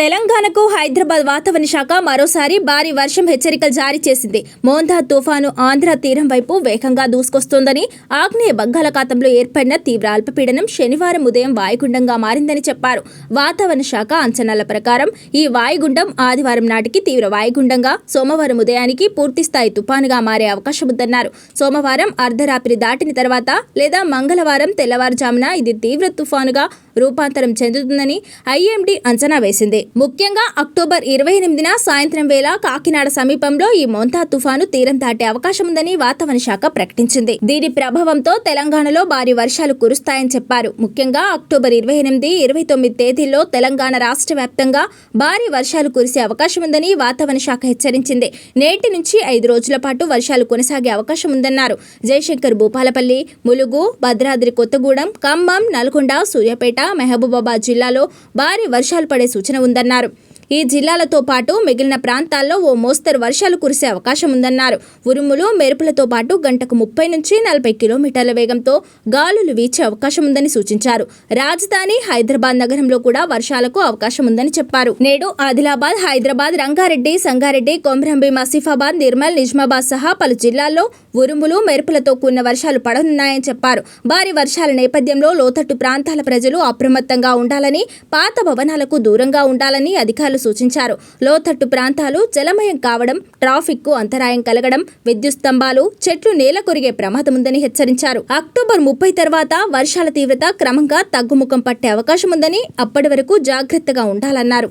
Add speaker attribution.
Speaker 1: తెలంగాణకు హైదరాబాద్ వాతావరణ శాఖ మరోసారి భారీ వర్షం హెచ్చరికలు జారీ చేసింది. మోందా తుఫాను ఆంధ్ర తీరం వైపు వేగంగా దూసుకొస్తోందని ఆగ్నేయ బంగాళాఖాతంలో ఏర్పడిన తీవ్ర అల్పపీడనం శనివారం ఉదయం వాయుగుండంగా మారిందని చెప్పారు. వాతావరణ శాఖ అంచనాల ప్రకారం ఈ వాయుగుండం ఆదివారం నాటికి తీవ్ర వాయుగుండంగా సోమవారం ఉదయానికి పూర్తిస్థాయి తుపానుగా మారే అవకాశం ఉందన్నారు సోమవారం అర్ధరాత్రి దాటిన తర్వాత లేదా మంగళవారం తెల్లవారుజామున ఇది తీవ్ర తుఫానుగా రూపాంతరం చెందుతుందని ఐఎండీ అంచనా వేసింది. ముఖ్యంగా అక్టోబర్ ఇరవై ఎనిమిదిన సాయంత్రం వేళ కాకినాడ సమీపంలో ఈ మోంతా తుఫాను తీరం దాటే అవకాశం ఉందని వాతావరణ శాఖ ప్రకటించింది. దీని ప్రభావంతో తెలంగాణలో భారీ వర్షాలు కురుస్తాయని చెప్పారు. ముఖ్యంగా అక్టోబర్ ఇరవై ఎనిమిది ఇరవై తొమ్మిది తేదీల్లో తెలంగాణ రాష్ట్ర వ్యాప్తంగా భారీ వర్షాలు కురిసే అవకాశం ఉందని వాతావరణ శాఖ హెచ్చరించింది. నేటి నుంచి ఐదు రోజుల పాటు వర్షాలు కొనసాగే అవకాశం ఉందన్నారు జయశంకర్ భూపాలపల్లి ములుగు భద్రాద్రి కొత్తగూడెం ఖమ్మం నల్గొండ సూర్యాపేట మహబూబాబాద్ జిల్లాలో భారీ వర్షాలు పడే సూచన ఉందన్నారు. ఈ జిల్లాలతో పాటు మిగిలిన ప్రాంతాల్లో ఓ మోస్తరు వర్షాలు కురిసే అవకాశం ఉందన్నారు. ఉరుములు మెరుపులతో పాటు గంటకు ముప్పై నుంచి నలభై కిలోమీటర్ల వేగంతో గాలులు వీచే అవకాశం ఉందని సూచించారు. రాజధాని హైదరాబాద్ నగరంలో కూడా వర్షాలకు అవకాశం ఉందని చెప్పారు. నేడు ఆదిలాబాద్ హైదరాబాద్ రంగారెడ్డి సంగారెడ్డి కొమరంభీం ఆసిఫాబాద్ నిర్మల్ నిజామాబాద్ సహా పలు జిల్లాల్లో ఉరుములు మెరుపులతో కూడిన వర్షాలు పడనున్నాయని చెప్పారు. భారీ వర్షాల నేపథ్యంలో లోతట్టు ప్రాంతాల ప్రజలు అప్రమత్తంగా ఉండాలని పాత భవనాలకు దూరంగా ఉండాలని అధికారులు సూచించారు. లోతట్టు ప్రాంతాలు జలమయం కావడం ట్రాఫిక్కు అంతరాయం కలగడం విద్యుత్ స్తంభాలు చెట్లు నేల కొరిగే ప్రమాదం ఉందని హెచ్చరించారు. అక్టోబర్ ముప్పై తర్వాత వర్షాల తీవ్రత క్రమంగా తగ్గుముఖం పట్టే అవకాశం ఉందని అప్పటి వరకు జాగ్రత్తగా ఉండాలన్నారు.